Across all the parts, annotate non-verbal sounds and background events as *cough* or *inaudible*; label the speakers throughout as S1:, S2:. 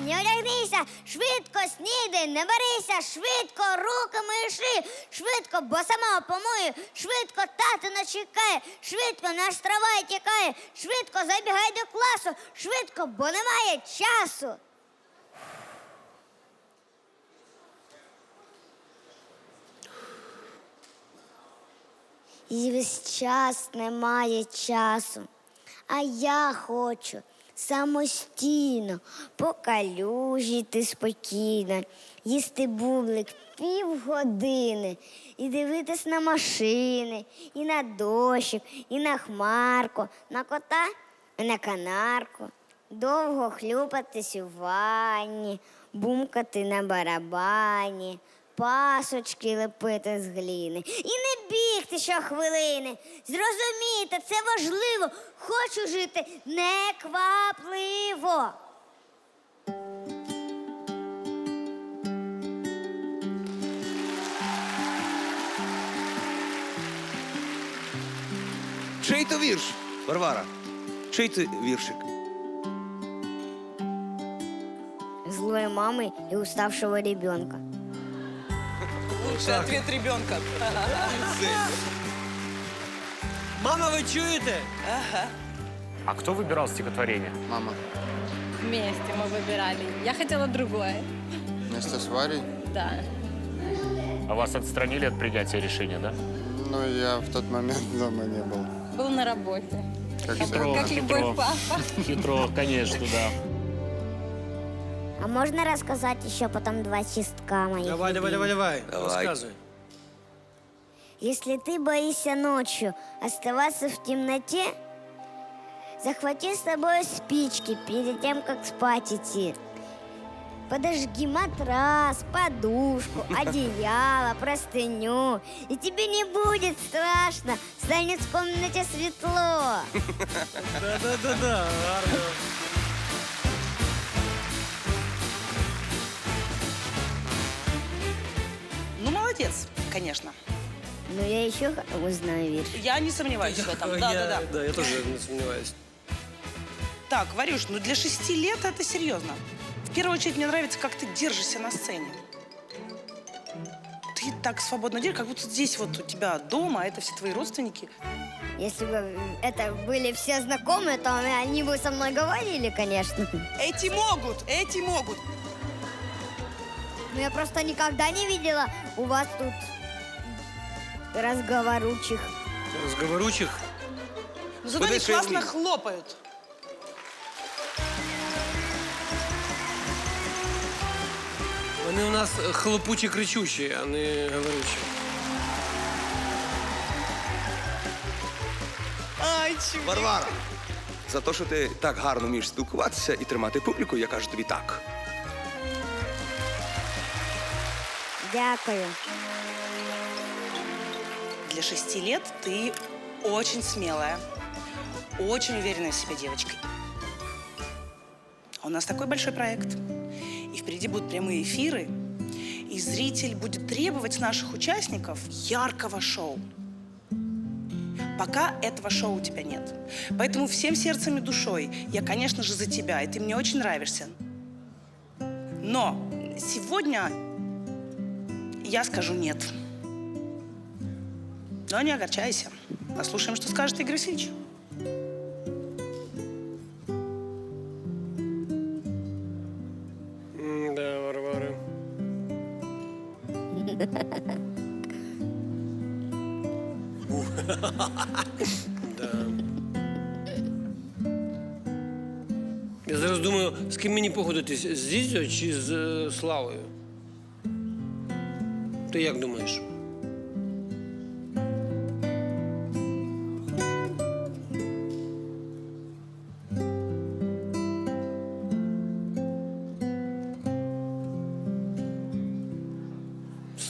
S1: не одягнися, швидко снідай, не берися, швидко руки миши, швидко, бо сама помою, швидко тато нас чекає, швидко наш трамвай тікає, швидко забігай до класу, швидко, бо немає часу. І весь час немає часу. А я хочу самостійно, по спокійно, їсти бублик півгодини і дивитись на машини, і на дощик, і на хмарку, на кота і на канарку. Довго хлюпатись у ванні, бумкати на барабані, пасочки лепити з гліни. І не бігти щохвилини. Зрозумійте, це важливо. Хочу жити неквапливо.
S2: Чий то вірш, Варвара? Чий то віршик?
S1: Злой мамы и уставшего ребенка.
S3: Лучший ответ ребенка.
S4: Мама, ви чуєте?
S5: А кто выбирал стихотворение?
S6: Мама,
S7: Вместе мы выбирали. Я хотела другое.
S6: вместе с Варей?
S7: Да.
S5: А вас отстранили от принятия решения, да?
S6: Ну, я в тот момент дома не был.
S7: Был на работе.
S6: Как
S7: Как,
S6: всегда.
S7: как любой папа.
S5: Хитро, конечно, да.
S1: А можно рассказать еще потом два чистка моих?
S4: Давай, давай, давай, давай.
S2: Давай.
S4: Розказуй.
S1: Если ты боишься ночью оставаться в темноте, захвати с собой спички перед тем, как спать идти. Подожги матрас, подушку, *laughs* одеяло, простыню, и тебе не будет страшно, станет в комнате светло. *laughs*
S4: Да-да-да-да, гарно.
S3: Молодец, конечно.
S1: Но я еще узнаю вирш.
S3: Я не сомневаюсь в этом. *laughs* Да,
S4: я,
S3: да, да.
S4: Да, я тоже не сомневаюсь.
S3: Так, Варюш, ну для шести лет это серьезно. В первую очередь мне нравится, как ты держишься на сцене. Ты так свободно держишь, как будто здесь вот у тебя дома, а это все твои родственники.
S1: Если бы это были все знакомые, то они бы со мной говорили, конечно.
S3: Эти могут, эти могут.
S1: Но я просто никогда не видела у вас тут разговоручих.
S4: Разговоручих.
S3: Но зато они
S2: Подыши,
S3: классно
S2: Лиза.
S3: хлопают.
S4: Вони у нас хлопучі кричущі, а не говорючі.
S3: Ай, чего?
S2: Варвара! За те, що ти так гарно вмієш спілкуватися і тримати публіку, я кажу тобі так.
S1: Дякую.
S3: Для шести лет ты очень смелая, очень уверенная в себе девочка. У нас такой большой проект. И впереди будут прямые эфиры. И зритель будет требовать с наших участников яркого шоу. Пока этого шоу у тебя нет. Поэтому всем сердцем и душой я, конечно же, за тебя, и ты мне очень нравишься. Но сегодня я скажу нет. Но не огорчайся. Послушаем, что скажет Игорь Васильевич.
S4: Да, Варвара. Да. Я зараз думаю, з ким мені погодитись, з Зізю чи з е, Славою? Ти як думаєш?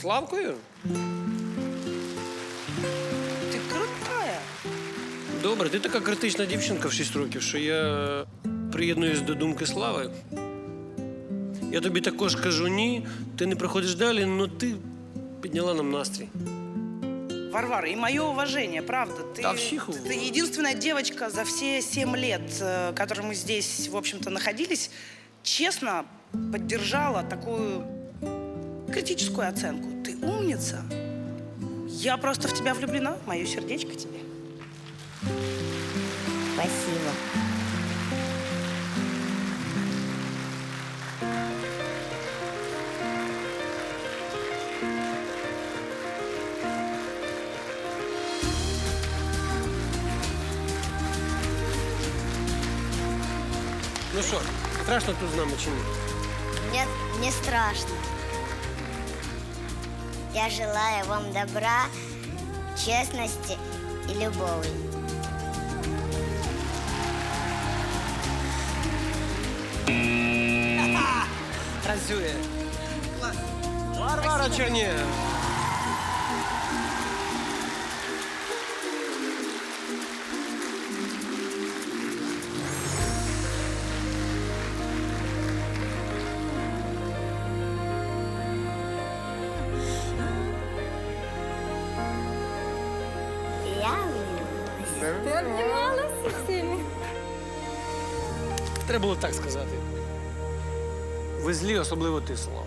S4: Славкою?
S3: Ты крутая.
S4: Добре, ти така критична дівчинка в 6 років, що я приєднуюсь до думки Слави. Я тобі також кажу ні, ти не проходиш далі, але ти підняла нам настрій.
S3: Варвара, и мое уважение, правда. Ты,
S4: Да, всех
S3: ты единственная девочка за все семь лет, э, которые мы здесь, в общем-то, находились, честно поддержала такую критическую оценку. Ты умница. Я просто в тебя влюблена, мое сердечко тебе.
S1: Спасибо.
S4: Ну що, страшно тут з нами чи ні?
S1: Нет, не страшно. Я желаю вам добра, честности и любови.
S4: Працює. Варвара Чернєва.
S1: Влюбилась.
S7: обнімалася всіми.
S4: Треба було так сказати. Ви злі, особливо ти, Слава.